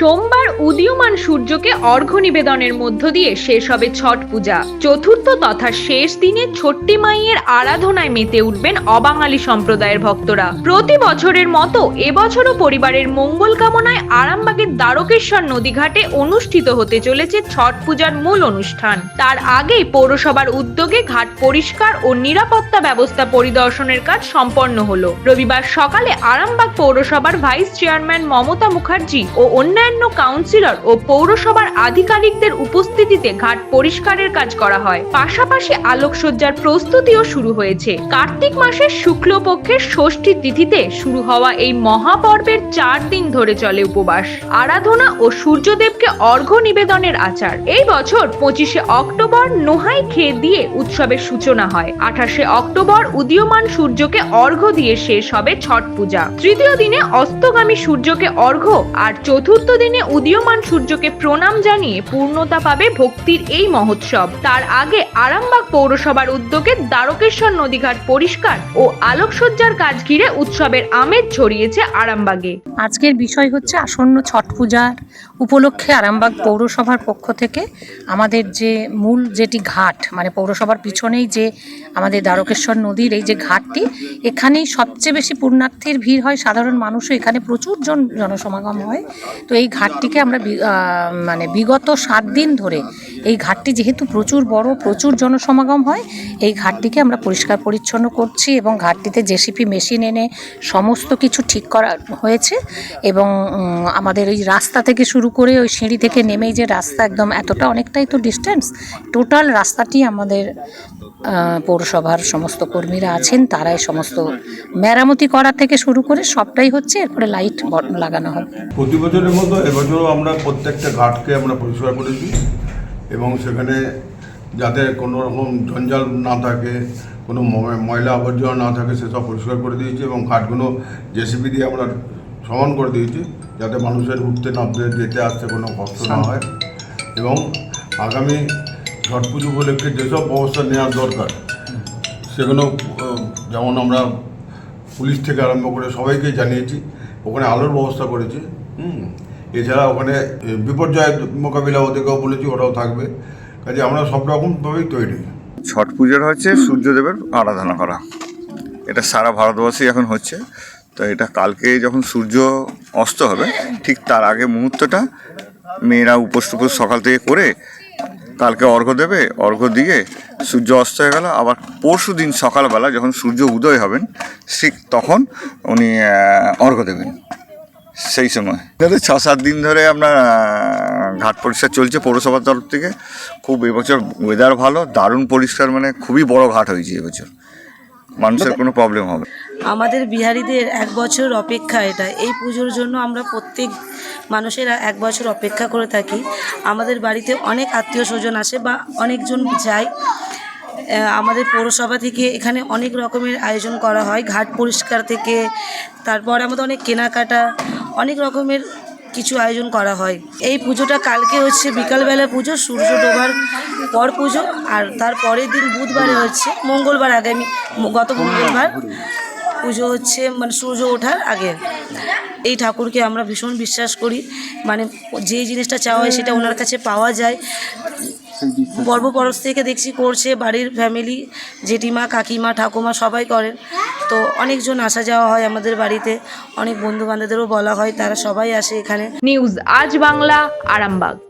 সোমবার উদীয়মান সূর্যকে অর্ঘ্য নিবেদনের মধ্য দিয়ে শেষ হবে ছট পূজা। চতুর্থ তথা শেষ দিনে ছোট্টি মাইয়ের আরাধনায় মেতে উঠবেন অবাঙালি সম্প্রদায়ের ভক্তরা। প্রতি বছরের মতো এবছরও পরিবারের মঙ্গল কামনায় আরামবাগের দ্বারকেশ্বর নদীঘাটে অনুষ্ঠিত হতে চলেছে ছট পূজার মূল অনুষ্ঠান। তার আগেই পৌরসভার উদ্যোগে ঘাট পরিষ্কার ও নিরাপত্তা ব্যবস্থা পরিদর্শনের কাজ সম্পন্ন হলো। রবিবার সকালে আরামবাগ পৌরসভার ভাইস চেয়ারম্যান মমতা মুখার্জি ও অন্যান্য কাউন্সিলর ও পৌরসভার আধিকারিকদের উপস্থিতিতে ঘাট পরিষ্কারের কাজ করা হয়। পাশাপাশি আলোকসজ্জার প্রস্তুতিও শুরু হয়েছে। কার্তিক মাসের শুক্লপক্ষের ষষ্ঠী তিথিতে শুরু হওয়া এই মহাপর্বের চার দিন ধরে চলে উপবাস। আরাধনা ও সূর্যদেবকে অর্ঘ্য নিবেদনের আচার। এই বছর পঁচিশে অক্টোবর নোহাই খেয়ে দিয়ে উৎসবের সূচনা হয়। আঠাশে অক্টোবর উদীয়মান সূর্যকে অর্ঘ্য দিয়ে শেষ হবে ছট পূজা। তৃতীয় দিনে অস্তগামী সূর্যকে অর্ঘ্য আর চতুর্থ দিনে উদীয়মান সূর্যকে প্রণাম জানিয়ে পূর্ণতা পাবে ভক্তির এই মহোৎসব। তার আগে আরামবাগ পৌরসভার উদ্যোগে দ্বারকেশ্বর নদীঘাট পরিষ্কার ও আলোকসজ্জার কাজ ঘিরে উৎসবের আমেজ ছড়িয়েছে আরামবাগে। আজকের বিষয় হচ্ছে আসন্ন ছট পূজার উপলক্ষে আরামবাগ পৌরসভার পক্ষ থেকে আমাদের যে মূল যেটি ঘাট মানে পৌরসভার পিছনেই যে আমাদের দ্বারকেশ্বর নদীর এই যে ঘাটটি, এখানেই সবচেয়ে বেশি পুণ্যার্থীর ভিড় হয়। সাধারণ মানুষও এখানে প্রচুর জন জনসমাগম হয়। তো এই ঘাটটিকে আমরা মানে বিগত সাত দিন ধরে এই ঘাটটি যেহেতু প্রচুর বড়, প্রচুর জনসমাগম হয়, এই ঘাটটিকে আমরা পরিষ্কার পরিচ্ছন্ন করছি এবং ঘাটটিতে জেসিপি মেশিন এনে সমস্ত কিছু ঠিক করা হয়েছে এবং আমাদের ওই রাস্তা থেকে শুরু করে ওই সিঁড়ি থেকে নেমেই যে রাস্তা একদম এতটা অনেকটাই তো ডিস্টেন্স টোটাল রাস্তাটি আমাদের পৌরসভার সমস্ত কর্মীরা আছেন, তারাই সমস্ত মেরামতি করা থেকে শুরু করে সবটাই হচ্ছে, এরপরে লাইট লাগানো হবে। প্রতি বছরের মতো এবছরও আমরা প্রত্যেকটা ঘাটকে আমরা পরিষ্কার করেছি এবং সেখানে যাতে কোনো রকম জঞ্জাল না থাকে, কোনো ময়লা আবর্জনা না থাকে সেসব পরিষ্কার করে দিয়েছি এবং ঘাটগুলো জেসিপি দিয়ে আমরা সমান করে দিয়েছি যাতে মানুষের উঠতে নামতে যেতে আসতে কোনো কষ্ট না হয়। এবং আগামী ছট পুজো উপলক্ষে যেসব ব্যবস্থা নেওয়ার দরকার সেগুলো যেমন আমরা পুলিশ থেকে আরম্ভ করে সবাইকে জানিয়েছি ওখানে আলোর ব্যবস্থা করেছি হুম। এছাড়া ওখানে বিপর্যয় মোকাবিলা ওদেরকেও বলেছি ওরাও থাকবে। কাজে আমরা সব রকমভাবেই তৈরি। ছট পুজোর হচ্ছে সূর্যদেবের আরাধনা করা। এটা সারা ভারতবর্ষেই এখন হচ্ছে। তো এটা কালকে যখন সূর্য অস্ত হবে ঠিক তার আগে মুহূর্তটা মেয়েরা উপোস টুপোস সকাল থেকে করে কালকে অর্ঘ্য দেবে অর্ঘ্য দিয়ে সূর্য অস্ত হয়ে গেল। আবার পরশু দিন সকালবেলা যখন সূর্য উদয় হবেন ঠিক তখন উনি অর্ঘ্য দেবেন। সেই সময়। ধরে ছ সাত দিন ধরে আপনার ঘাট পরিষ্কার চলছে পৌরসভার তরফ থেকে। খুব এবছর ওয়েদার ভালো দারুণ পরিষ্কার মানে খুবই বড় ঘাট হয়েছে এবছর। মানুষের কোনো প্রবলেম হবে। আমাদের বিহারিদের এক বছর অপেক্ষা এটা। এই পুজোর জন্য আমরা প্রত্যেক মানুষেরা এক বছর অপেক্ষা করে থাকি। আমাদের বাড়িতে অনেক আত্মীয় স্বজন আসে বা অনেকজন যায়। আমাদের পৌরসভা থেকে এখানে অনেক রকমের আয়োজন করা হয়। ঘাট পরিষ্কার থেকে, তারপর আমাদের অনেক কেনাকাটা, অনেক রকমের কিছু আয়োজন করা হয়। এই পুজোটা কালকে হচ্ছে বিকালবেলা পুজো, সূর্য ডোবার পর পুজো, আর তার পরের দিন বুধবারে হচ্ছে মঙ্গলবার আগামী, গত মঙ্গলবার। পুজো হচ্ছে মানে সূর্য ওঠার আগে। এই ঠাকুরকে আমরা ভীষণ বিশ্বাস করি। মানে যে জিনিসটা চাওয়া হয় সেটা ওনার কাছে পাওয়া যায়। পর্বপরশ থেকে দেখছি করছে, বাড়ির ফ্যামিলি জেঠিমা, কাকিমা, ঠাকুমা সবাই করেন। তো অনেকজন আসা যাওয়া হয় আমাদের বাড়িতে। অনেক বন্ধু বান্ধবদেরও বলা হয়, তারা সবাই আসে এখানে। নিউজ আজ বাংলা, আরামবাগ।